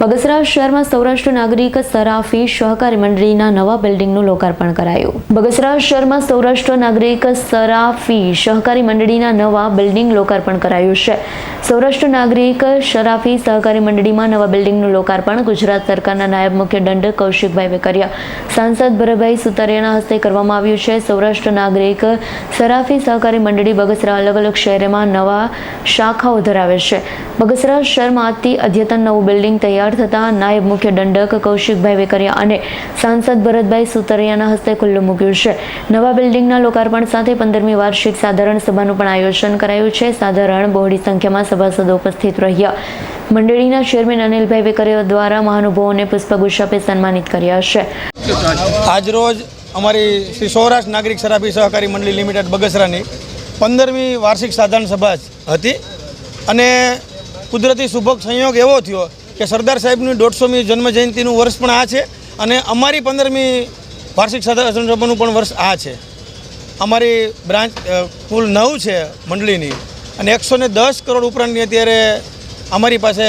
બગસરા શહેરમાં સૌરાષ્ટ્ર નાગરિક સરાફી સહકારી મંડળીના નવા બિલ્ડિંગનું લોકાર્પણ કરાયું. બગસરા શહેરમાં સૌરાષ્ટ્ર નાગરિક સરાફી સહકારી મંડળીના નવા બિલ્ડિંગ લોકાર્પણ કરાયું છે. સૌરાષ્ટ્ર નાગરિક શરાફી સહકારી મંડળીમાં નવા બિલ્ડિંગનું લોકાર્પણ ગુજરાત સરકારના નાયબ મુખ્ય દંડ કૌશિકભાઈ કર્યા સાંસદ ભરતભાઈ સુતરિયાના હસ્તે કરવામાં આવ્યું છે. સૌરાષ્ટ્ર નાગરિક સરાફી સહકારી મંડળી બગસરા અલગ અલગ શહેરમાં નવા શાખાઓ ધરાવે છે. બગસરા શહેરમાં અતિ અદ્યતન નવું બિલ્ડિંગ તૈયાર થતાં નાયબ મુખ્ય દંડક કૌશિકભાઈ વેકરિયા અને સાંસદ ભરતભાઈ સુતરિયાના હસ્તે ખુલ્લું મૂક્યું છે. નવા બિલ્ડિંગના લોકાર્પણ સાથે પંદરમી વાર્ષિક સાધારણ સભાનું પણ આયોજન કરાયું છે. સાધારણ બહોળી સંખ્યામાં સભાસદો ઉપસ્થિત રહ્યા. મંડળીના ચેરમેન અનિલભાઈ વેકરિયા દ્વારા મહાનુભાવોને પુષ્પગુચ્છ આપી સન્માનિત કર્યા છે. આજરોજ અમારી શ્રી સૌરાષ્ટ્ર નાગરિક શરાબી સહકારી મંડળી લિમિટેડ બગસરાની પંદરમી વાર્ષિક સાધારણ સભા હતી. અને કુદરતી શુભક સંયોગ એવો થયો કે સરદાર સાહેબની દોઢસોમી જન્મજયંતિનું વર્ષ પણ આ છે અને અમારી પંદરમી વાર્ષિક સાધારણ સભાનું પણ વર્ષ આ છે. અમારી બ્રાન્ચ કુલ નવ છે મંડળીની અને એકસો દસ કરોડ ઉપરાંતની અત્યારે અમારી પાસે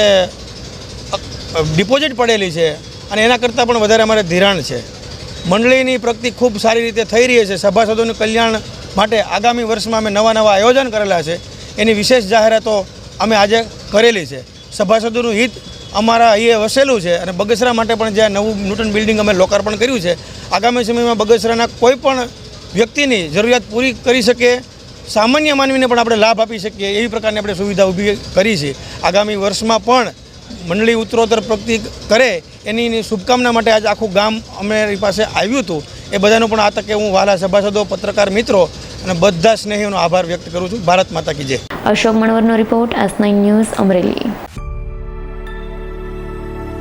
ડિપોઝિટ પડેલી છે અને એના કરતાં પણ વધારે અમારે ધિરાણ છે. મંડળીની પ્રગતિ ખૂબ સારી રીતે થઈ રહી છે. સભાસદોનું કલ્યાણ માટે આગામી વર્ષમાં અમે નવા નવા આયોજન કરેલા છે. એની વિશેષ જાહેરાતો અમે આજે કરેલી છે. સભાસદોનું હિત અમારા અહીંયા વસેલું છે અને બગસરા માટે પણ જે નવું નૂતન બિલ્ડિંગ અમે લોકાર્પણ કર્યું છે, આગામી સમયમાં બગસરાના કોઈ પણ વ્યક્તિની જરૂરિયાત પૂરી કરી શકે, સામાન્ય માનવીને પણ આપણે લાભ આપી શકીએ એવી પ્રકારની આપણે સુવિધા ઊભી કરી છે. આગામી વર્ષમાં પણ મંડળી ઉત્તરોત્તર પ્રગતિ કરે એની શુભકામના માટે આજે આખું ગામ અમારી પાસે આવ્યું હતું. એ બધાનો પણ આ તકે હું વાલા સભાસદો, પત્રકાર, મિત્રો અને બધા સ્નેહીઓનો આભાર વ્યક્ત કરું છું. ભારત માતા કી જય. Ashok મણવરનો report S nine news Amreli.